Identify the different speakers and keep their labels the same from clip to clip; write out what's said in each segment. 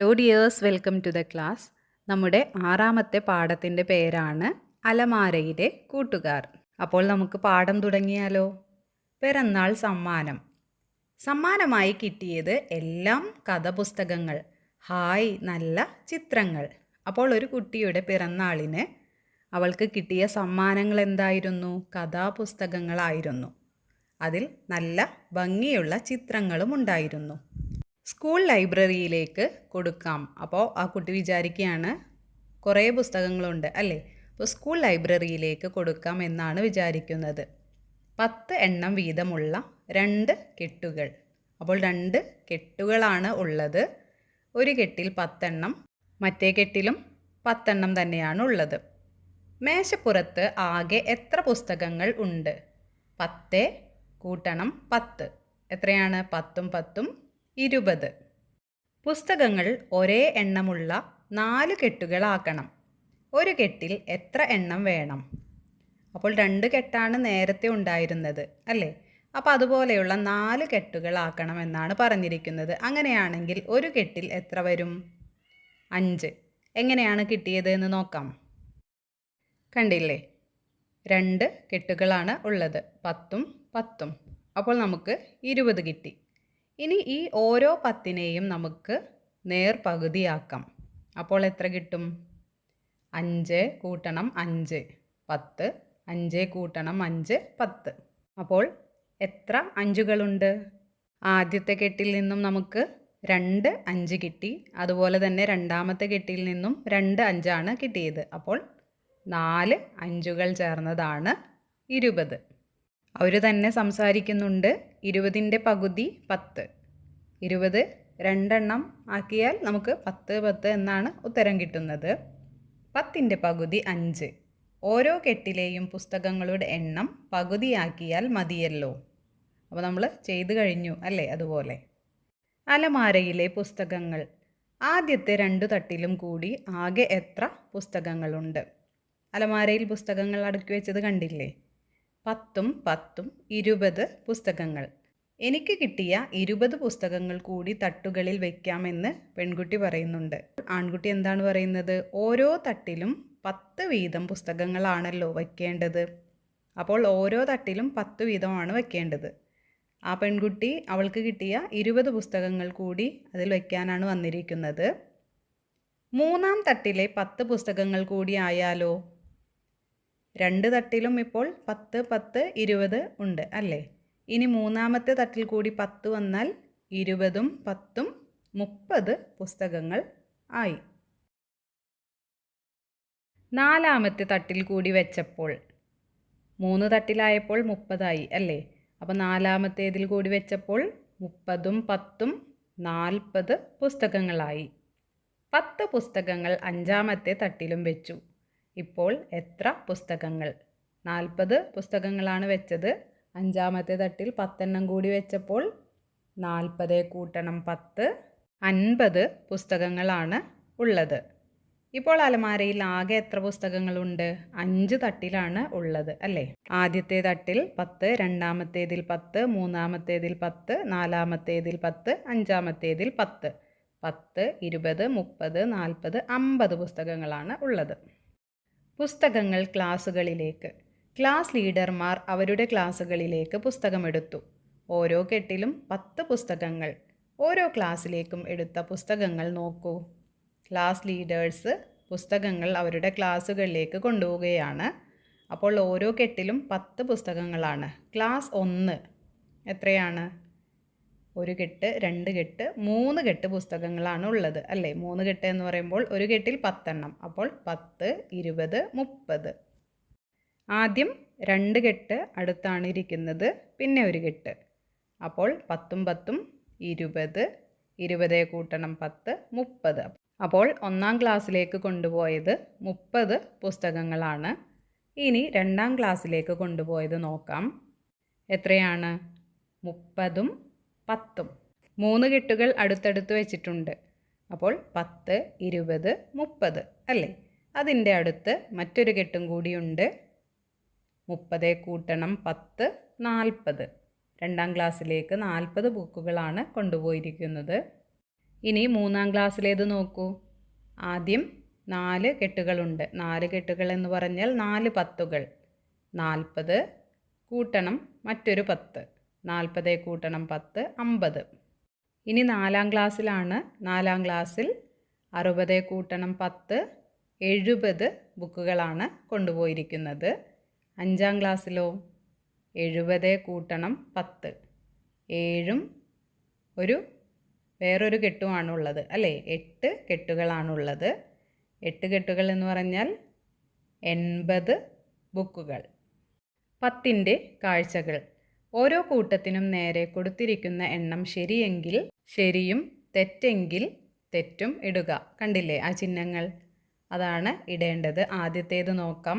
Speaker 1: Hello dears welcome to the class നമ്മുടെ ആറാമത്തെ പാഠത്തിന്റെ പേരാണ് അലമാരയിലെ കൂട്ടുകാർ. അപ്പോൾ നമുക്ക് പാഠം തുടങ്ങിയാലോ? പിറന്നാൾ സമ്മാനം. സമ്മാനമായി കിട്ടിയത് എല്ലാം കഥപുസ്തകങ്ങൾ ഹായ് നല്ല ചിത്രങ്ങൾ. അപ്പോൾ ഒരു കുട്ടിയുടെ പിറന്നാളിന് അവൾക്ക് കിട്ടിയ സമ്മാനങ്ങൾ എന്തായിരുന്നു? കഥാപുസ്തകങ്ങളായിരുന്നു. അതിൽ നല്ല ഭംഗിയുള്ള ചിത്രങ്ങളും ഉണ്ടായിരുന്നു. സ്കൂൾ ലൈബ്രറിയിലേക്ക് കൊടുക്കാം. അപ്പോൾ ആ കുട്ടി വിചാരിക്കുകയാണ് കുറേ പുസ്തകങ്ങളുണ്ട് അല്ലേ? അപ്പോൾ സ്കൂൾ ലൈബ്രറിയിലേക്ക് കൊടുക്കാം എന്നാണ് വിചാരിക്കുന്നത്. പത്ത് എണ്ണം വീതമുള്ള രണ്ട് കെട്ടുകൾ. അപ്പോൾ രണ്ട് കെട്ടുകളാണ് ഉള്ളത്. ഒരു കെട്ടിൽ പത്തെണ്ണം മറ്റേ കെട്ടിലും പത്തെണ്ണം തന്നെയാണ് ഉള്ളത്. മേശപ്പുറത്ത് ആകെ എത്ര പുസ്തകങ്ങൾ ഉണ്ട്? പത്ത് കൂട്ടണം പത്ത്. എത്രയാണ്? പത്തും പത്തും ഇരുപത്. പുസ്തകങ്ങൾ ഒരേ എണ്ണമുള്ള നാല് കെട്ടുകളാക്കണം. ഒരു കെട്ടിൽ എത്ര എണ്ണം വേണം? അപ്പോൾ രണ്ട് കെട്ടാണ് നേരത്തെ ഉണ്ടായിരുന്നത് അല്ലേ? അപ്പോൾ അതുപോലെയുള്ള നാല് കെട്ടുകളാക്കണം എന്നാണ് പറഞ്ഞിരിക്കുന്നത്. അങ്ങനെയാണെങ്കിൽ ഒരു കെട്ടിൽ എത്ര വരും? അഞ്ച്. എങ്ങനെയാണ് കിട്ടിയത് എന്ന് നോക്കാം. കണ്ടില്ലേ? രണ്ട് കെട്ടുകളാണ് ഉള്ളത്. പത്തും പത്തും. അപ്പോൾ നമുക്ക് ഇരുപത് കിട്ടി. ഇനി ഈ ഓരോ പത്തിനെയും നമുക്ക് നേർ പകുതിയാക്കാം അപ്പോൾ എത്ര കിട്ടും? അഞ്ച് കൂട്ടണം അഞ്ച് പത്ത് അഞ്ച് കൂട്ടണം അഞ്ച് പത്ത്. അപ്പോൾ എത്ര അഞ്ചുകളുണ്ട്? ആദ്യത്തെ കെട്ടിൽ നിന്നും നമുക്ക് രണ്ട് അഞ്ച് കിട്ടി. അതുപോലെ തന്നെ രണ്ടാമത്തെ കെട്ടിൽ നിന്നും രണ്ട് അഞ്ചാണ് കിട്ടിയത്. അപ്പോൾ നാല് അഞ്ചുകൾ ചേർന്നതാണ് ഇരുപത്. അവർ തന്നെ സംസാരിക്കുന്നുണ്ട്. ഇരുപതിന്റെ പകുതി പത്ത്. ഇരുപത് രണ്ടെണ്ണം ആക്കിയാൽ നമുക്ക് പത്ത് പത്ത് എന്നാണ് ഉത്തരം കിട്ടുന്നത്. പത്തിന്റെ പകുതി അഞ്ച്. ഓരോ കെട്ടിലെയും പുസ്തകങ്ങളുടെ എണ്ണം പകുതിയാക്കിയാൽ മതിയല്ലോ. അപ്പോൾ നമ്മൾ ചെയ്തു കഴിഞ്ഞു അല്ലേ അതുപോലെ? അലമാരയിലെ പുസ്തകങ്ങൾ. ആദ്യത്തെ രണ്ടു തട്ടിലും കൂടി ആകെ എത്ര പുസ്തകങ്ങളുണ്ട്? അലമാരയിൽ പുസ്തകങ്ങൾ അടുക്കി വെച്ചത് കണ്ടില്ലേ? പത്തും പത്തും ഇരുപത് പുസ്തകങ്ങൾ. എനിക്ക് കിട്ടിയ ഇരുപത് പുസ്തകങ്ങൾ കൂടി തട്ടുകളിൽ വെക്കാമെന്ന് പെൺകുട്ടി പറയുന്നുണ്ട്. ആൺകുട്ടി എന്താണ് പറയുന്നത്? ഓരോ തട്ടിലും പത്ത് വീതം പുസ്തകങ്ങളാണല്ലോ വയ്ക്കേണ്ടത് അപ്പോൾ ഓരോ തട്ടിലും പത്ത് വീതമാണ് വയ്ക്കേണ്ടത് ആ പെൺകുട്ടി അവൾക്ക് കിട്ടിയ ഇരുപത് പുസ്തകങ്ങൾ കൂടി അതിൽ വയ്ക്കാനാണ് വന്നിരിക്കുന്നത്. മൂന്നാം തട്ടിലെ പത്ത് പുസ്തകങ്ങൾ കൂടി ആയാലോ? രണ്ട് തട്ടിലും ഇപ്പോൾ പത്ത് പത്ത് ഇരുപത് ഉണ്ട് അല്ലേ? ഇനി മൂന്നാമത്തെ തട്ടിൽ കൂടി പത്ത് വന്നാൽ ഇരുപതും പത്തും മുപ്പത് പുസ്തകങ്ങൾ ആയി. നാലാമത്തെ തട്ടിൽ കൂടി വെച്ചപ്പോൾ മൂന്ന് തട്ടിലായപ്പോൾ മുപ്പതായി അല്ലേ? അപ്പോൾ നാലാമത്തേതിൽ കൂടി വെച്ചപ്പോൾ മുപ്പതും പത്തും നാൽപ്പത് പുസ്തകങ്ങളായി. പത്ത് പുസ്തകങ്ങൾ അഞ്ചാമത്തെ തട്ടിലും വെച്ചു. ഇപ്പോൾ എത്ര പുസ്തകങ്ങൾ? നാൽപ്പത് പുസ്തകങ്ങളാണ് വെച്ചത്. അഞ്ചാമത്തെ തട്ടിൽ പത്തെണ്ണം കൂടി വെച്ചപ്പോൾ നാൽപ്പത് കൂട്ടണം പത്ത്. അൻപത് പുസ്തകങ്ങളാണ് ഉള്ളത്. ഇപ്പോൾ അലമാരയിൽ ആകെ എത്ര പുസ്തകങ്ങളുണ്ട്? അഞ്ച് തട്ടിലാണ് ഉള്ളത് അല്ലേ? ആദ്യത്തെ തട്ടിൽ പത്ത് രണ്ടാമത്തേതിൽ പത്ത് മൂന്നാമത്തേതിൽ പത്ത് നാലാമത്തേതിൽ പത്ത് അഞ്ചാമത്തേതിൽ പത്ത്. പത്ത് ഇരുപത് മുപ്പത് നാൽപ്പത് അമ്പത് പുസ്തകങ്ങളാണ് ഉള്ളത്. പുസ്തകങ്ങൾ ക്ലാസുകളിലേക്ക് ക്ലാസ് ലീഡർമാർ അവരുടെ ക്ലാസുകളിലേക്ക് പുസ്തകമെടുത്തു. ഓരോ കെട്ടിലും പത്ത് പുസ്തകങ്ങൾ. ഓരോ ക്ലാസ്സിലേക്കും എടുത്ത പുസ്തകങ്ങൾ നോക്കൂ. ക്ലാസ് ലീഡേഴ്സ് പുസ്തകങ്ങൾ അവരുടെ ക്ലാസ്സുകളിലേക്ക് കൊണ്ടുപോവുകയാണ്. അപ്പോൾ ഓരോ കെട്ടിലും പത്ത് പുസ്തകങ്ങളാണ്. ക്ലാസ് ഒന്ന് എത്രയാണ്? ഒരു കെട്ട് രണ്ട് കെട്ട് മൂന്ന് കെട്ട് പുസ്തകങ്ങളാണ് ഉള്ളത് അല്ലേ? മൂന്ന് കെട്ട് എന്ന് പറയുമ്പോൾ ഒരു കെട്ടിൽ പത്തെണ്ണം. അപ്പോൾ പത്ത് ഇരുപത് മുപ്പത്. ആദ്യം രണ്ട് കെട്ട് അടുത്താണ് ഇരിക്കുന്നത് പിന്നെ ഒരു കെട്ട്. അപ്പോൾ പത്തും പത്തും ഇരുപത് ഇരുപതേ കൂട്ടണം പത്ത് മുപ്പത്. അപ്പോൾ ഒന്നാം ക്ലാസ്സിലേക്ക് കൊണ്ടുപോയത് മുപ്പത് പുസ്തകങ്ങളാണ്. ഇനി രണ്ടാം ക്ലാസ്സിലേക്ക് കൊണ്ടുപോയത് നോക്കാം. എത്രയാണ്? മുപ്പതും പത്തും. മൂന്ന് കെട്ടുകൾ അടുത്തടുത്ത് വെച്ചിട്ടുണ്ട്. അപ്പോൾ പത്ത് ഇരുപത് മുപ്പത് അല്ലേ? അതിന്റെ അടുത്ത് മറ്റൊരു കെട്ടും കൂടിയുണ്ട് മുപ്പത് കൂട്ടണം പത്ത് നാൽപ്പത്. രണ്ടാം ക്ലാസ്സിലേക്ക് നാൽപ്പത് ബുക്കുകളാണ് കൊണ്ടുപോയിരിക്കുന്നത്. ഇനി മൂന്നാം ക്ലാസ്സിലേത് നോക്കൂ. ആദ്യം നാല് കെട്ടുകളുണ്ട്. നാല് കെട്ടുകൾ എന്ന് പറഞ്ഞാൽ നാല് പത്തുകൾ. നാൽപ്പത് കൂട്ടണം മറ്റൊരു പത്ത്. നാൽപ്പത് കൂട്ടണം പത്ത് അമ്പത്. ഇനി നാലാം ക്ലാസ്സിലാണ്. നാലാം ക്ലാസ്സിൽ അറുപത് കൂട്ടണം പത്ത് എഴുപത് ബുക്കുകളാണ് കൊണ്ടുപോയിരിക്കുന്നത്. അഞ്ചാം ക്ലാസ്സിലോ? എഴുപത് കൂട്ടണം പത്ത്. ഏഴും ഒരു വേറൊരു കെട്ടുമാണുള്ളത്. അല്ലേ? എട്ട് കെട്ടുകളാണുള്ളത്. എട്ട് കെട്ടുകൾ എന്ന് പറഞ്ഞാൽ എൺപത് ബുക്കുകൾ. പത്തിന്റെ കാഴ്ചകൾ. ഓരോ കൂട്ടത്തിനും നേരെ കൊടുത്തിരിക്കുന്ന എണ്ണം ശരിയെങ്കിൽ ശരിയും തെറ്റെങ്കിൽ തെറ്റും ഇടുക. കണ്ടില്ലേ ആ ചിഹ്നങ്ങൾ? അതാണ് ഇടേണ്ടത്. ആദ്യത്തേത് നോക്കാം.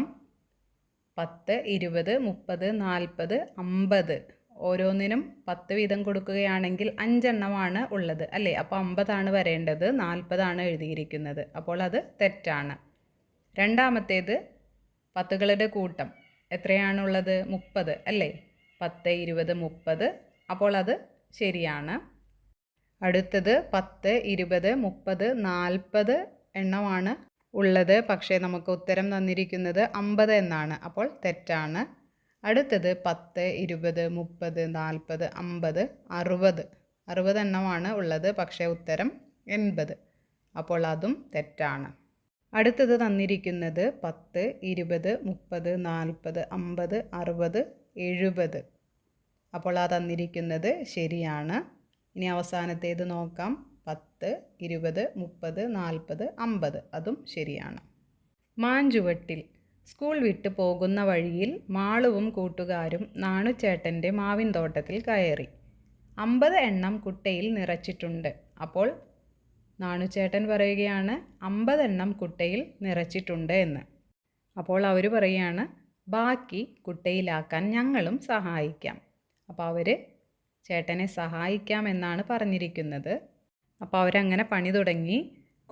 Speaker 1: പത്ത് ഇരുപത് മുപ്പത് നാൽപ്പത് അമ്പത്. ഓരോന്നിനും പത്ത് വീതം കൊടുക്കുകയാണെങ്കിൽ അഞ്ചെണ്ണമാണ് ഉള്ളത് അല്ലേ? അപ്പോൾ അമ്പതാണ് വരേണ്ടത് നാൽപ്പതാണ് എഴുതിയിരിക്കുന്നത്. അപ്പോൾ അത് തെറ്റാണ്. രണ്ടാമത്തേത് പത്തുകളുടെ കൂട്ടം. എത്രയാണുള്ളത് മുപ്പത് അല്ലേ? പത്ത് ഇരുപത് മുപ്പത്. അപ്പോൾ അത് ശരിയാണ്. അടുത്തത് പത്ത് ഇരുപത് മുപ്പത് നാൽപ്പത് എണ്ണമാണ് ഉള്ളത്. പക്ഷേ നമുക്ക് ഉത്തരം തന്നിരിക്കുന്നത് അമ്പത് എന്നാണ്. അപ്പോൾ തെറ്റാണ്. അടുത്തത് പത്ത് ഇരുപത് മുപ്പത് നാൽപ്പത് അമ്പത് അറുപത്. അറുപത് എണ്ണമാണ് ഉള്ളത്. പക്ഷേ ഉത്തരം എൺപത്. അപ്പോൾ അതും തെറ്റാണ്. അടുത്തത് തന്നിരിക്കുന്നത് പത്ത് ഇരുപത് മുപ്പത് നാൽപ്പത് അമ്പത് അറുപത് എഴുപത്. അപ്പോൾ ആ തന്നിരിക്കുന്നത് ശരിയാണ്. ഇനി അവസാനത്തേത് നോക്കാം. പത്ത് ഇരുപത് മുപ്പത് നാൽപ്പത് അമ്പത്. അതും ശരിയാണ്. മാഞ്ചുവട്ടിൽ സ്കൂൾ വിട്ട് പോകുന്ന വഴിയിൽ മാളുവും കൂട്ടുകാരും നാണുചേട്ടന്റെ മാവിൻ തോട്ടത്തിൽ കയറി. അമ്പത് എണ്ണം കുട്ടയിൽ നിറച്ചിട്ടുണ്ട്. അപ്പോൾ നാണുചേട്ടൻ പറയുകയാണ് അമ്പത് എണ്ണം കുട്ടയിൽ നിറച്ചിട്ടുണ്ട് എന്ന്. അപ്പോൾ അവർ പറയുകയാണ് ബാക്കി കുട്ടയിലാക്കാൻ ഞങ്ങളും സഹായിക്കാം. അപ്പോൾ അവർ ചേട്ടനെ സഹായിക്കാം എന്നാണ് പറഞ്ഞിരിക്കുന്നത്. അപ്പോൾ അവരങ്ങനെ പണി തുടങ്ങി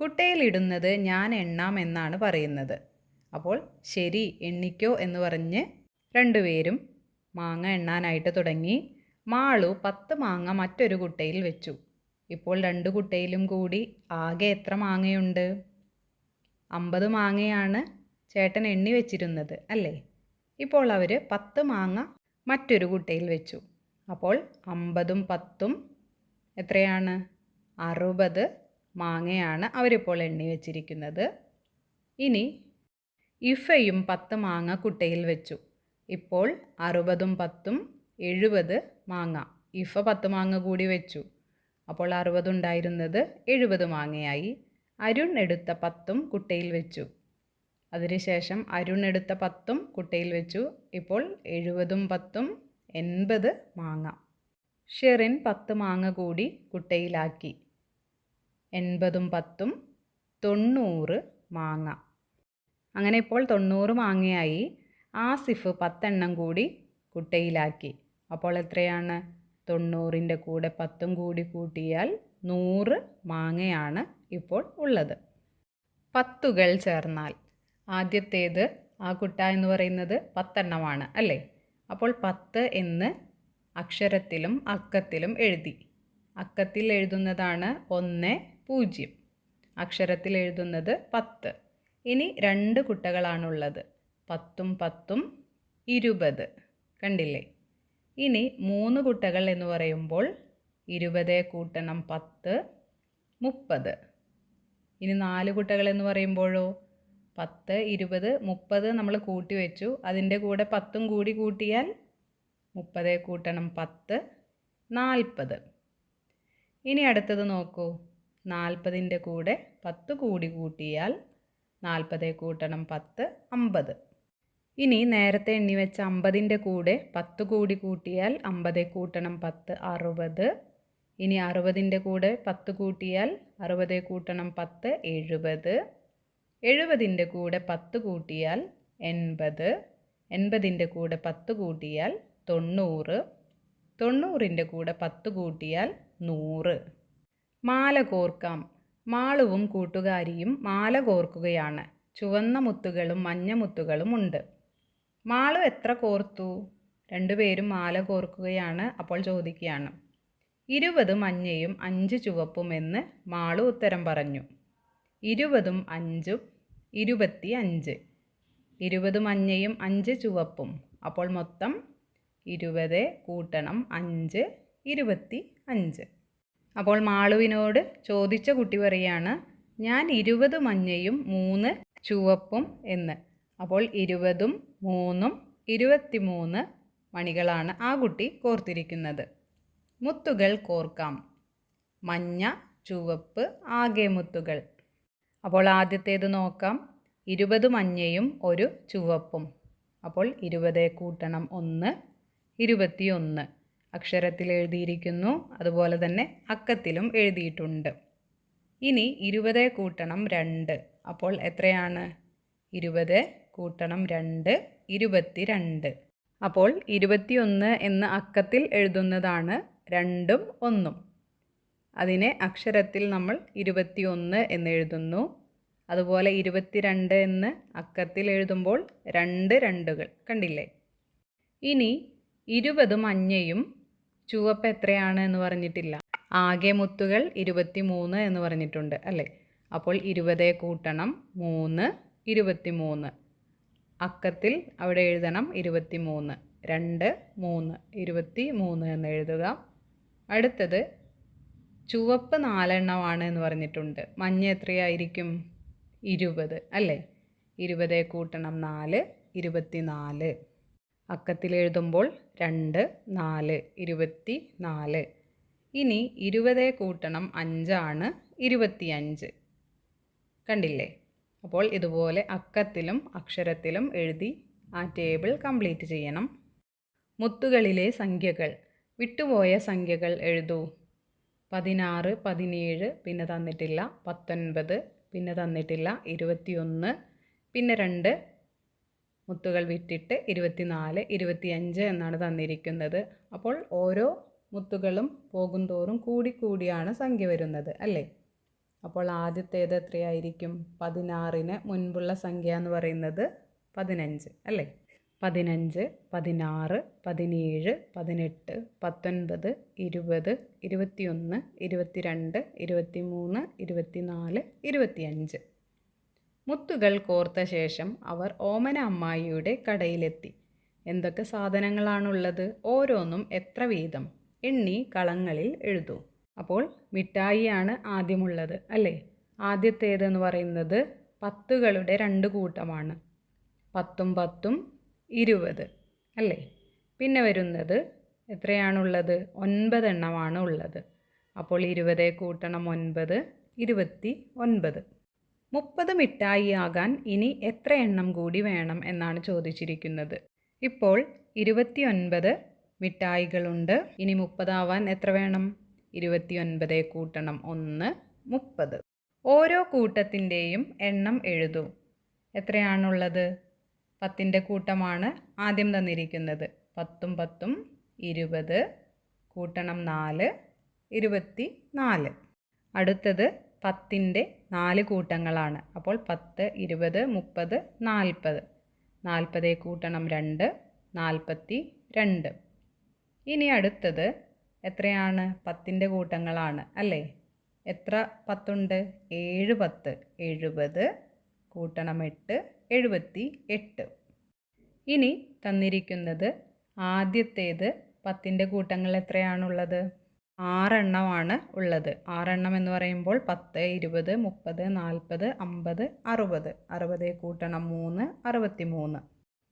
Speaker 1: കുട്ടയിലിടുന്നത് ഞാൻ എണ്ണാം എന്നാണ് പറയുന്നത്. അപ്പോൾ ശരി എണ്ണിക്കോ എന്ന് പറഞ്ഞ് രണ്ടുപേരും മാങ്ങ എണ്ണാനായിട്ട് തുടങ്ങി. മാളു പത്ത് മാങ്ങ മറ്റൊരു കുട്ടയിൽ വെച്ചു. ഇപ്പോൾ രണ്ട് കുട്ടയിലും കൂടി ആകെ എത്ര മാങ്ങയുണ്ട്? അമ്പത് മാങ്ങയാണ് ചേട്ടൻ എണ്ണി വെച്ചിരുന്നത് അല്ലേ? ഇപ്പോൾ അവർ പത്ത് മാങ്ങ മറ്റൊരു കുട്ടയിൽ വെച്ചു. അപ്പോൾ അമ്പതും പത്തും എത്രയാണ്? അറുപത് മാങ്ങയാണ് അവരിപ്പോൾ എണ്ണി വെച്ചിരിക്കുന്നത്. ഇനി ഇഫയും പത്ത് മാങ്ങ കുട്ടയിൽ വെച്ചു. ഇപ്പോൾ അറുപതും പത്തും എഴുപത് മാങ്ങ. ഇഫ പത്ത് മാങ്ങ കൂടി വെച്ചു. അപ്പോൾ അറുപതുണ്ടായിരുന്നത് എഴുപത് മാങ്ങയായി. അരുൺ എടുത്ത പത്തും കുട്ടയിൽ വെച്ചു. അതിനുശേഷം അരുൺ എടുത്ത പത്തും കുട്ടയിൽ വെച്ചു. ഇപ്പോൾ എഴുപതും പത്തും എൺപത് മാങ്ങ. ഷെറിൻ പത്ത് മാങ്ങ കൂടി കുട്ടയിലാക്കി. എൺപതും പത്തും തൊണ്ണൂറ് മാങ്ങ. അങ്ങനെ ഇപ്പോൾ തൊണ്ണൂറ് മാങ്ങയായി. ആസിഫ് പത്തെണ്ണം കൂടി കുട്ടയിലാക്കി. അപ്പോൾ എത്രയാണ്? തൊണ്ണൂറിന്റെ കൂടെ പത്തും കൂടി കൂട്ടിയാൽ നൂറ് മാങ്ങയാണ് ഇപ്പോൾ ഉള്ളത്. പത്തുകൾ ചേർന്നാൽ ആദ്യത്തേത് ആ കുട്ട എന്ന് പറയുന്നത് പത്തെണ്ണമാണ് അല്ലേ? അപ്പോൾ പത്ത് എന്ന് അക്ഷരത്തിലും അക്കത്തിലും എഴുതി. അക്കത്തിൽ എഴുതുന്നതാണ് ഒന്ന് പൂജ്യം. അക്ഷരത്തിൽ എഴുതുന്നത് പത്ത്. ഇനി രണ്ട് കുട്ടകളാണുള്ളത്. പത്തും പത്തും ഇരുപത്. കണ്ടില്ലേ? ഇനി മൂന്ന് കുട്ടകൾ എന്ന് പറയുമ്പോൾ ഇരുപത് കൂട്ടണം പത്ത് മുപ്പത്. ഇനി നാല് കുട്ടകൾ എന്ന് പറയുമ്പോഴോ? പത്ത് ഇരുപത് മുപ്പത് നമ്മൾ കൂട്ടി വെച്ചു. അതിന്റെ കൂടെ പത്തും കൂടി കൂട്ടിയാൽ മുപ്പത് കൂട്ടണം പത്ത് നാൽപ്പത്. ഇനി അടുത്തത് നോക്കൂ. നാൽപ്പതിന്റെ കൂടെ പത്ത് കൂടി കൂട്ടിയാൽ നാൽപ്പത് കൂട്ടണം പത്ത് അമ്പത്. ഇനി നേരത്തെ എണ്ണി വെച്ച അമ്പതിന്റെ കൂടെ പത്ത് കൂടി കൂട്ടിയാൽ അമ്പത് കൂട്ടണം പത്ത് അറുപത്. ഇനി അറുപതിന്റെ കൂടെ പത്ത് കൂട്ടിയാൽ അറുപത് കൂട്ടണം പത്ത് എഴുപത്. എഴുപതിന്റെ കൂടെ പത്ത് കൂട്ടിയാൽ എൺപത് എൺപതിന്റെ കൂടെ പത്ത് കൂട്ടിയാൽ തൊണ്ണൂറ് തൊണ്ണൂറിന്റെ കൂടെ പത്ത് കൂട്ടിയാൽ നൂറ്. മാല കോർക്കാം. മാളുവും കൂട്ടുകാരിയും മാല കോർക്കുകയാണ്. ചുവന്ന മുത്തുകളും മഞ്ഞ മുത്തുകളും ഉണ്ട്. മാളു എത്ര കോർത്തു? രണ്ടുപേരും മാല കോർക്കുകയാണ് അപ്പോൾ ചോദിക്കുകയാണ്. ഇരുപത് മഞ്ഞയും അഞ്ച് ചുവപ്പും എന്ന് മാളു ഉത്തരം പറഞ്ഞു. ഇരുപതും അഞ്ചും ഇരുപത്തി അഞ്ച് ഇരുപത് മഞ്ഞയും അഞ്ച് ചുവപ്പും. അപ്പോൾ മൊത്തം ഇരുപത് കൂട്ടണം അഞ്ച് ഇരുപത്തി അഞ്ച് അപ്പോൾ മാളുവിനോട് ചോദിച്ച കുട്ടി പറയാണ് ഞാൻ ഇരുപത് മഞ്ഞയും മൂന്ന് ചുവപ്പും എന്ന്. അപ്പോൾ ഇരുപതും മൂന്നും ഇരുപത്തിമൂന്ന് മണികളാണ് ആ കുട്ടി കോർത്തിരിക്കുന്നത്. മുത്തുകൾ കോർക്കാം. മഞ്ഞ ചുവപ്പ് ആകെ മുത്തുകൾ. അപ്പോൾ ആദ്യത്തേത് നോക്കാം. ഇരുപത് മഞ്ഞയും ഒരു ചുവപ്പും. അപ്പോൾ ഇരുപത് കൂട്ടണം ഒന്ന് ഇരുപത്തിയൊന്ന്. അക്ഷരത്തിൽ എഴുതിയിരിക്കുന്നു. അതുപോലെ തന്നെ അക്കത്തിലും എഴുതിയിട്ടുണ്ട്. ഇനി ഇരുപത് കൂട്ടണം രണ്ട്. അപ്പോൾ എത്രയാണ്? ഇരുപത് കൂട്ടണം രണ്ട് ഇരുപത്തി രണ്ട് അപ്പോൾ ഇരുപത്തിയൊന്ന് എന്ന അക്കത്തിൽ എഴുതുന്നതാണ് രണ്ടും ഒന്നും. അതിനെ അക്ഷരത്തിൽ നമ്മൾ ഇരുപത്തിയൊന്ന് എന്ന് എഴുതുന്നു. അതുപോലെ ഇരുപത്തിരണ്ട് എന്ന് അക്കത്തിൽ എഴുതുമ്പോൾ രണ്ട് രണ്ടുകൾ. കണ്ടില്ലേ? ഇനി ഇരുപതും അഞ്ഞയും ചുവപ്പ് എത്രയാണ് എന്ന് പറഞ്ഞിട്ടില്ല. ആകെ മുത്തുകൾ ഇരുപത്തി മൂന്ന് എന്ന് പറഞ്ഞിട്ടുണ്ട് അല്ലേ? അപ്പോൾ ഇരുപതേ കൂട്ടണം. മൂന്ന് ഇരുപത്തി മൂന്ന് അക്കത്തിൽ അവിടെ എഴുതണം ഇരുപത്തി മൂന്ന് രണ്ട് മൂന്ന്. ഇരുപത്തി മൂന്ന് എന്ന് എഴുതുക. അടുത്തത് ചുവപ്പ് നാലെണ്ണമാണ് എന്ന് പറഞ്ഞിട്ടുണ്ട്. മഞ്ഞ എത്രയായിരിക്കും? ഇരുപത്. അല്ലേ? ഇരുപത് കൂട്ടണം നാല് ഇരുപത്തി നാല് അക്കത്തിൽ എഴുതുമ്പോൾ രണ്ട് നാല് ഇരുപത്തി നാല് ഇനി ഇരുപത് കൂട്ടണം അഞ്ചാണ് ഇരുപത്തിയഞ്ച്. കണ്ടില്ലേ? അപ്പോൾ ഇതുപോലെ അക്കത്തിലും അക്ഷരത്തിലും എഴുതി ആ ടേബിൾ കംപ്ലീറ്റ് ചെയ്യണം. മുത്തുകളിലെ സംഖ്യകൾ. വിട്ടുപോയ സംഖ്യകൾ എഴുതൂ. പതിനാറ് പതിനേഴ് പിന്നെ തന്നിട്ടില്ല. പത്തൊൻപത് പിന്നെ തന്നിട്ടില്ല. ഇരുപത്തിയൊന്ന് പിന്നെ രണ്ട് മുത്തുകൾ വിറ്റിട്ട് ഇരുപത്തിനാല് ഇരുപത്തിയഞ്ച് എന്നാണ് തന്നിരിക്കുന്നത്. അപ്പോൾ ഓരോ മുത്തുകളും പോകുന്തോറും കൂടിക്കൂടിയാണ് സംഖ്യ വരുന്നത് അല്ലേ? അപ്പോൾ ആദ്യത്തേത് എത്രയായിരിക്കും? പതിനാറിന് മുൻപുള്ള സംഖ്യ എന്ന് പറയുന്നത് പതിനഞ്ച് അല്ലേ? പതിനഞ്ച് പതിനാറ് പതിനേഴ് പതിനെട്ട് പത്തൊൻപത് ഇരുപത് ഇരുപത്തിയൊന്ന് ഇരുപത്തിരണ്ട് ഇരുപത്തിമൂന്ന് ഇരുപത്തിനാല് ഇരുപത്തിയഞ്ച്. മുത്തുകൾ കോർത്ത ശേഷം അവർ ഓമന അമ്മായിയുടെ കടയിലെത്തി. എന്തൊക്കെ സാധനങ്ങളാണുള്ളത്? ഓരോന്നും എത്ര വീതം? എണ്ണി കളങ്ങളിൽ എഴുതൂ. അപ്പോൾ മിഠായിയാണ് ആദ്യമുള്ളത് അല്ലേ? ആദ്യത്തേതെന്ന് പറയുന്നത് പത്തുകളുടെ രണ്ട് കൂട്ടമാണ്. പത്തും പത്തും ഇരുപത് അല്ലേ? പിന്നെ വരുന്നത് എത്രയാണുള്ളത്? ഒൻപതെണ്ണമാണ് ഉള്ളത് അപ്പോൾ ഇരുപത് കൂട്ടണം ഒൻപത് ഇരുപത്തി ഒൻപത്. മുപ്പത് മിഠായി ആകാൻ ഇനി എത്ര എണ്ണം കൂടി വേണം എന്നാണ് ചോദിച്ചിരിക്കുന്നത്. ഇപ്പോൾ ഇരുപത്തിയൊൻപത് മിഠായികളുണ്ട്. ഇനി മുപ്പതാവാൻ എത്ര വേണം? ഇരുപത്തിയൊൻപത് കൂട്ടണം ഒന്ന് മുപ്പത്. ഓരോ കൂട്ടത്തിന്റെയും എണ്ണം എഴുതൂ. എത്രയാണുള്ളത്? പത്തിന്റെ കൂട്ടമാണ് ആദ്യം തന്നിരിക്കുന്നത്. പത്തും പത്തും ഇരുപത് കൂട്ടണം നാല് ഇരുപത്തി നാല്. അടുത്തത് പത്തിന്റെ നാല് കൂട്ടങ്ങളാണ്. അപ്പോൾ പത്ത് ഇരുപത് മുപ്പത് നാൽപ്പത്. നാൽപ്പത് കൂട്ടണം രണ്ട് നാൽപ്പത്തി രണ്ട്. ഇനി അടുത്തത് എത്രയാണ്? പത്തിന്റെ കൂട്ടങ്ങളാണ് അല്ലേ? എത്ര പത്തുണ്ട്? ഏഴ് പത്ത്. എഴുപത് കൂട്ടണം എട്ട് എഴുപത്തി എട്ട് ഇനി തന്നിരിക്കുന്നത് ആദ്യത്തേത് പത്തിന്റെ കൂട്ടങ്ങൾ എത്രയാണുള്ളത്? ആറെണ്ണമാണ് ഉള്ളത്. ആറെണ്ണം എന്ന് പറയുമ്പോൾ പത്ത് ഇരുപത് മുപ്പത് നാൽപ്പത് അമ്പത് അറുപത്. അറുപത് കൂട്ടണം മൂന്ന് അറുപത്തി മൂന്ന്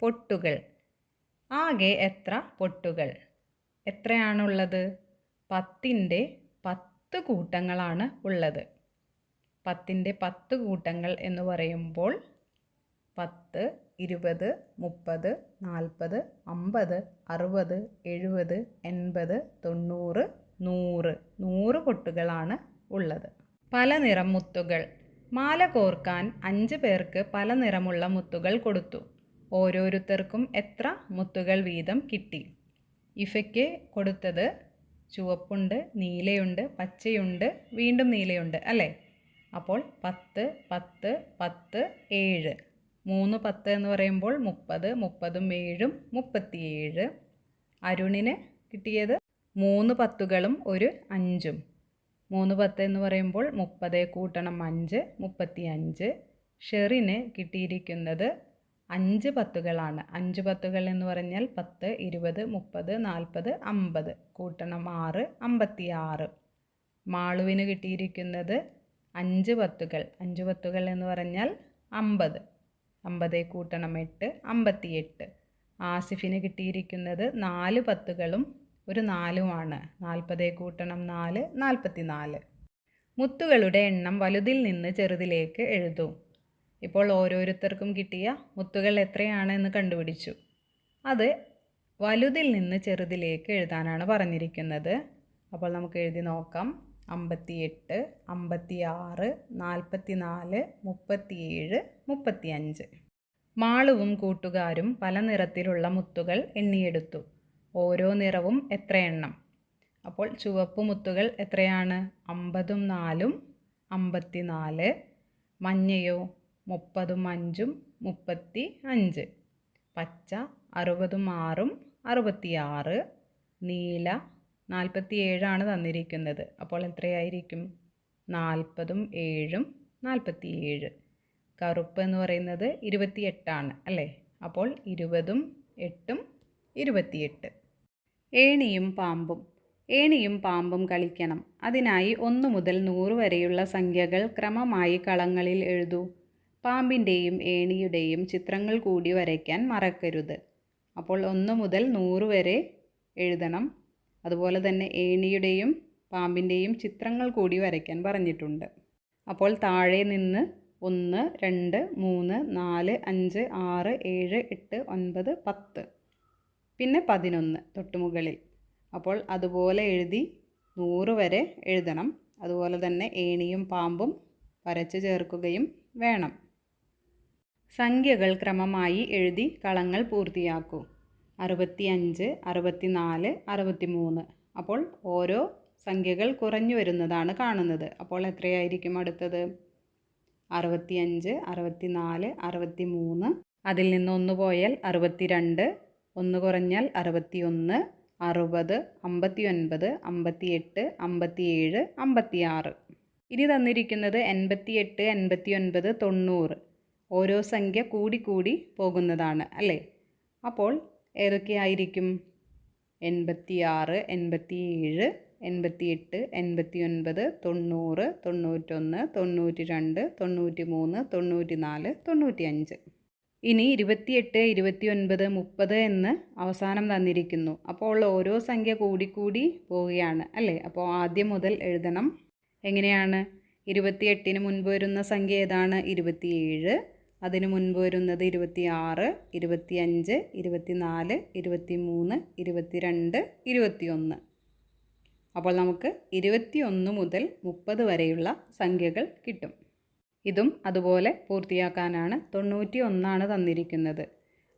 Speaker 1: പൊട്ടുകൾ. ആകെ എത്ര പൊട്ടുകൾ? എത്രയാണുള്ളത്? പത്തിന്റെ പത്ത് കൂട്ടങ്ങളാണ് ഉള്ളത്. പത്തിന്റെ പത്ത് കൂട്ടങ്ങൾ എന്ന് പറയുമ്പോൾ പത്ത് ഇരുപത് മുപ്പത് നാൽപ്പത് അമ്പത് അറുപത് എഴുപത് എൺപത് തൊണ്ണൂറ് നൂറ്. നൂറ് പൊട്ടുകളാണ് ഉള്ളത്. പല നിറം മുത്തുകൾ. മാല കോർക്കാൻ അഞ്ച് പേർക്ക് പല നിറമുള്ള മുത്തുകൾ കൊടുത്തു. ഓരോരുത്തർക്കും എത്ര മുത്തുകൾ വീതം കിട്ടി? ഇഫയ്ക്ക് കൊടുത്തത് ചുവപ്പുണ്ട് നീലയുണ്ട് പച്ചയുണ്ട് വീണ്ടും നീലയുണ്ട് അല്ലേ? അപ്പോൾ പത്ത് പത്ത് പത്ത് ഏഴ്. മൂന്ന് പത്ത് എന്ന് പറയുമ്പോൾ മുപ്പത് മുപ്പതും ഏഴും മുപ്പത്തിയേഴ്. അരുണിന് കിട്ടിയത് മൂന്ന് പത്തുകളും ഒരു അഞ്ചും. മൂന്ന് പത്ത് എന്ന് പറയുമ്പോൾ മുപ്പത് കൂട്ടണം അഞ്ച് മുപ്പത്തി അഞ്ച് ഷെറിന് കിട്ടിയിരിക്കുന്നത് അഞ്ച് പത്തുകളാണ്. അഞ്ച് പത്തുകൾ എന്ന് പറഞ്ഞാൽ പത്ത് ഇരുപത് മുപ്പത് നാൽപ്പത് അമ്പത് കൂട്ടണം ആറ് അമ്പത്തി ആറ് മാളുവിന് കിട്ടിയിരിക്കുന്നത് അഞ്ച് പത്തുകൾ. അഞ്ച് പത്തുകൾ എന്ന് പറഞ്ഞാൽ അമ്പത്. അമ്പത് കൂട്ടണം എട്ട് അമ്പത്തിയെട്ട്. ആസിഫിന് കിട്ടിയിരിക്കുന്നത് നാല് പത്തുകളും ഒരു നാലുമാണ്. നാൽപ്പത് കൂട്ടണം നാല് നാൽപ്പത്തി നാല് മുത്തുകളുടെ എണ്ണം വലുതിൽ നിന്ന് ചെറുതിലേക്ക് എഴുതും. ഇപ്പോൾ ഓരോരുത്തർക്കും കിട്ടിയ മുത്തുകൾ എത്രയാണെന്ന് കണ്ടുപിടിച്ചു. അത് വലുതിൽ നിന്ന് ചെറുതിലേക്ക് എഴുതാനാണ് പറഞ്ഞിരിക്കുന്നത്. അപ്പോൾ നമുക്ക് എഴുതി നോക്കാം. അമ്പത്തി എട്ട് അമ്പത്തി ആറ് നാൽപ്പത്തി നാല് മുപ്പത്തിയേഴ് മുപ്പത്തി അഞ്ച് മാളുവും കൂട്ടുകാരും പല നിറത്തിലുള്ള മുത്തുകൾ എണ്ണിയെടുത്തു. ഓരോ നിറവും എത്ര എണ്ണം? അപ്പോൾ ചുവപ്പ് മുത്തുകൾ എത്രയാണ്? അമ്പതും നാലും അമ്പത്തി നാല് മഞ്ഞയോ? മുപ്പതും അഞ്ചും മുപ്പത്തി അഞ്ച്. പച്ച അറുപതും ആറും അറുപത്തിയാറ്. നീല നാൽപ്പത്തി ഏഴാണ് തന്നിരിക്കുന്നത്. അപ്പോൾ എത്രയായിരിക്കും? നാൽപ്പതും ഏഴും നാൽപ്പത്തി ഏഴ് കറുപ്പ് എന്ന് പറയുന്നത് ഇരുപത്തിയെട്ടാണ് അല്ലേ? അപ്പോൾ ഇരുപതും എട്ടും ഇരുപത്തിയെട്ട്. ഏണിയും പാമ്പും. ഏണിയും പാമ്പും കളിക്കണം. അതിനായി ഒന്ന് മുതൽ നൂറ് വരെയുള്ള സംഖ്യകൾ ക്രമമായി കളങ്ങളിൽ എഴുതൂ. പാമ്പിന്റെയും ഏണിയുടെയും ചിത്രങ്ങൾ കൂടി വരയ്ക്കാൻ മറക്കരുത്. അപ്പോൾ ഒന്ന് മുതൽ നൂറ് വരെ എഴുതണം. അതുപോലെ തന്നെ ഏണിയുടെയും പാമ്പിന്റെയും ചിത്രങ്ങൾ കൂടി വരയ്ക്കാൻ പറഞ്ഞിട്ടുണ്ട്. അപ്പോൾ താഴെ നിന്ന് ഒന്ന് രണ്ട് മൂന്ന് നാല് അഞ്ച് ആറ് ഏഴ് എട്ട് ഒൻപത് പത്ത്. പിന്നെ പതിനൊന്ന് തൊട്ടുമുകളിൽ അപ്പോൾ അതുപോലെ എഴുതി നൂറ് വരെ എഴുതണം. അതുപോലെ തന്നെ ഏണിയും പാമ്പും വരച്ച് ചേർക്കുകയും വേണം. സംഖ്യകൾ ക്രമമായി എഴുതി കളങ്ങൾ പൂർത്തിയാക്കൂ. അറുപത്തി അഞ്ച് അറുപത്തി നാല് അറുപത്തി മൂന്ന് അപ്പോൾ ഓരോ സംഖ്യകൾ കുറഞ്ഞു വരുന്നതാണ് കാണുന്നത്. അപ്പോൾ എത്രയായിരിക്കും അടുത്തത്? അറുപത്തി അഞ്ച് അറുപത്തി നാല് അറുപത്തി മൂന്ന് അതിൽ നിന്ന് ഒന്ന് പോയാൽ അറുപത്തി രണ്ട് ഒന്ന് കുറഞ്ഞാൽ അറുപത്തി ഒന്ന് അറുപത് അമ്പത്തി ഒൻപത് അമ്പത്തി എട്ട് അമ്പത്തി ഏഴ് അമ്പത്തി ആറ് ഇനി തന്നിരിക്കുന്നത് എൺപത്തി എട്ട് എൺപത്തി ഒൻപത് തൊണ്ണൂറ്. ഓരോ സംഖ്യ കൂടി കൂടി പോകുന്നതാണ് അല്ലേ? അപ്പോൾ ഏതൊക്കെയായിരിക്കും? എൺപത്തി ആറ് എൺപത്തി ഏഴ് എൺപത്തി എട്ട് എൺപത്തി ഒൻപത് തൊണ്ണൂറ് തൊണ്ണൂറ്റൊന്ന് തൊണ്ണൂറ്റി രണ്ട് തൊണ്ണൂറ്റി മൂന്ന് തൊണ്ണൂറ്റി നാല് തൊണ്ണൂറ്റി അഞ്ച് ഇനി ഇരുപത്തിയെട്ട് ഇരുപത്തി ഒൻപത് മുപ്പത് എന്ന് അവസാനം തന്നിരിക്കുന്നു. അപ്പോൾ ഓരോ സംഖ്യ കൂടിക്കൂടി പോവുകയാണ് അല്ലേ? അപ്പോൾ ആദ്യം മുതൽ എഴുതണം. എങ്ങനെയാണ്? ഇരുപത്തിയെട്ടിന് മുൻപ് വരുന്ന സംഖ്യ ഏതാണ്? ഇരുപത്തിയേഴ്. അതിന് മുൻപ് വരുന്നത് ഇരുപത്തി ആറ് ഇരുപത്തി അഞ്ച് ഇരുപത്തി നാല് ഇരുപത്തി മൂന്ന് ഇരുപത്തി രണ്ട് ഇരുപത്തി ഒന്ന് അപ്പോൾ നമുക്ക് ഇരുപത്തി ഒന്ന് മുതൽ മുപ്പത് വരെയുള്ള സംഖ്യകൾ കിട്ടും. ഇതും അതുപോലെ പൂർത്തിയാക്കാനാണ് തൊണ്ണൂറ്റി ഒന്നാണ് തന്നിരിക്കുന്നത്.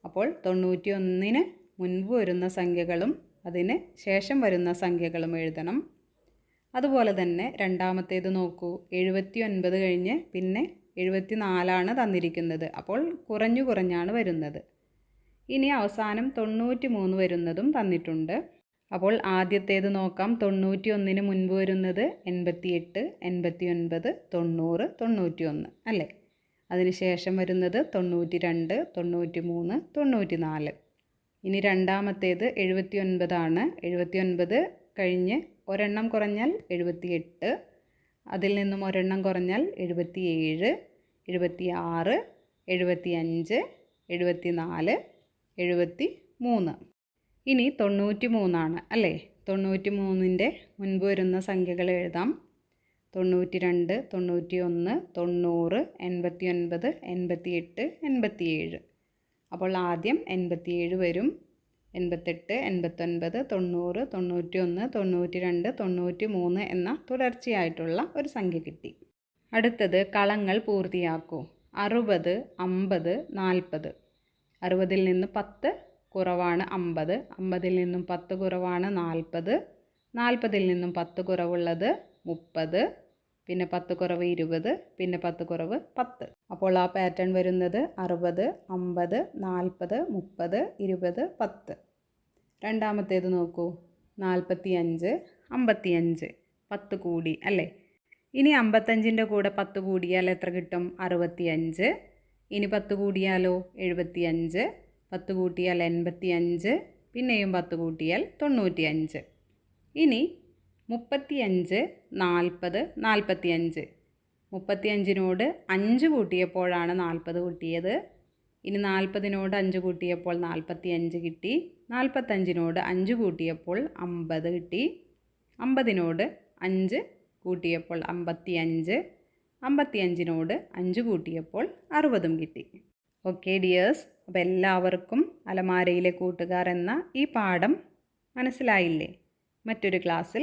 Speaker 1: അപ്പോൾ തൊണ്ണൂറ്റി ഒന്നിന് മുൻപ് വരുന്ന സംഖ്യകളും അതിന് ശേഷം വരുന്ന സംഖ്യകളും എഴുതണം. അതുപോലെ തന്നെ രണ്ടാമത്തേത് നോക്കൂ എഴുപത്തി ഒൻപത് കഴിഞ്ഞ് പിന്നെ എഴുപത്തി നാലാണ് തന്നിരിക്കുന്നത്. അപ്പോൾ കുറഞ്ഞു കുറഞ്ഞാണ് വരുന്നത്. ഇനി അവസാനം തൊണ്ണൂറ്റി മൂന്ന് വരുന്നതും തന്നിട്ടുണ്ട്. അപ്പോൾ ആദ്യത്തേത് നോക്കാം. തൊണ്ണൂറ്റി ഒന്നിന് മുൻപ് വരുന്നത് എൺപത്തി എട്ട് എൺപത്തി ഒൻപത് തൊണ്ണൂറ് തൊണ്ണൂറ്റി ഒന്ന് അല്ലേ അതിനുശേഷം വരുന്നത് തൊണ്ണൂറ്റി രണ്ട് തൊണ്ണൂറ്റി മൂന്ന് തൊണ്ണൂറ്റി നാല് ഇനി രണ്ടാമത്തേത് എഴുപത്തി ഒൻപതാണ് എഴുപത്തി ഒൻപത് കഴിഞ്ഞ് ഒരെണ്ണം കുറഞ്ഞാൽ എഴുപത്തി എട്ട് അതിൽ നിന്നും ഒരെണ്ണം കുറഞ്ഞാൽ എഴുപത്തി ഏഴ് എഴുപത്തി ആറ് എഴുപത്തി അഞ്ച് എഴുപത്തി നാല് എഴുപത്തി മൂന്ന് ഇനി തൊണ്ണൂറ്റി മൂന്നാണ് അല്ലേ? തൊണ്ണൂറ്റി മൂന്നിന്റെ മുൻപ് വരുന്ന സംഖ്യകൾ എഴുതാം. തൊണ്ണൂറ്റി രണ്ട് തൊണ്ണൂറ്റി ഒന്ന് തൊണ്ണൂറ് എൺപത്തി ഒൻപത് എൺപത്തി എട്ട് എൺപത്തി ഏഴ് അപ്പോൾ ആദ്യം എൺപത്തിയേഴ് വരും. എൺപത്തെട്ട് എൺപത്തൊൻപത് തൊണ്ണൂറ് തൊണ്ണൂറ്റി ഒന്ന് തൊണ്ണൂറ്റി രണ്ട് തൊണ്ണൂറ്റി മൂന്ന് എന്ന തുടർച്ചയായിട്ടുള്ള ഒരു സംഖ്യ കിട്ടി. അടുത്തത് കളങ്ങൾ പൂർത്തിയാക്കൂ. അറുപത് അമ്പത് നാൽപ്പത്. അറുപതിൽ നിന്ന് പത്ത് കുറവാണ് അമ്പത്. അമ്പതിൽ നിന്നും പത്ത് കുറവാണ് നാൽപ്പത്. നാൽപ്പതിൽ നിന്നും പത്ത് കുറവുള്ളത് മുപ്പത്. പിന്നെ പത്ത് കുറവ് ഇരുപത് പിന്നെ പത്ത് കുറവ് പത്ത്. അപ്പോൾ ആ പാറ്റേൺ വരുന്നത് അറുപത് അമ്പത് നാൽപ്പത് മുപ്പത് ഇരുപത് പത്ത്. രണ്ടാമത്തേത് നോക്കൂ. നാൽപ്പത്തി അഞ്ച് അമ്പത്തി അഞ്ച് പത്ത് കൂടി അല്ലേ? ഇനി അമ്പത്തഞ്ചിന്റെ കൂടെ പത്ത് കൂടിയാൽ എത്ര കിട്ടും? അറുപത്തി അഞ്ച് ഇനി പത്ത് കൂടിയാലോ? എഴുപത്തി അഞ്ച് പത്ത് കൂട്ടിയാൽ എൺപത്തി അഞ്ച് പിന്നെയും പത്ത് കൂട്ടിയാൽ തൊണ്ണൂറ്റി അഞ്ച് ഇനി മുപ്പത്തി അഞ്ച് നാൽപ്പത് നാൽപ്പത്തി അഞ്ച് മുപ്പത്തി അഞ്ചിനോട് അഞ്ച് കൂട്ടിയപ്പോഴാണ് നാൽപ്പത് കൂട്ടിയത്. ഇനി നാൽപ്പതിനോട് അഞ്ച് കൂട്ടിയപ്പോൾ നാൽപ്പത്തി അഞ്ച് കിട്ടി. നാൽപ്പത്തഞ്ചിനോട് അഞ്ച് കൂട്ടിയപ്പോൾ അമ്പത് കിട്ടി. അമ്പതിനോട് അഞ്ച് കൂട്ടിയപ്പോൾ അമ്പത്തി അഞ്ച് അമ്പത്തി അഞ്ചിനോട് അഞ്ച് കൂട്ടിയപ്പോൾ അറുപതും കിട്ടി. Okay dears. അപ്പോൾ എല്ലാവർക്കും അലമാരയിലെ കൂട്ടുകാർ എന്ന ഈ പാഠം മനസ്സിലായില്ലേ? മറ്റൊരു ക്ലാസ്സിൽ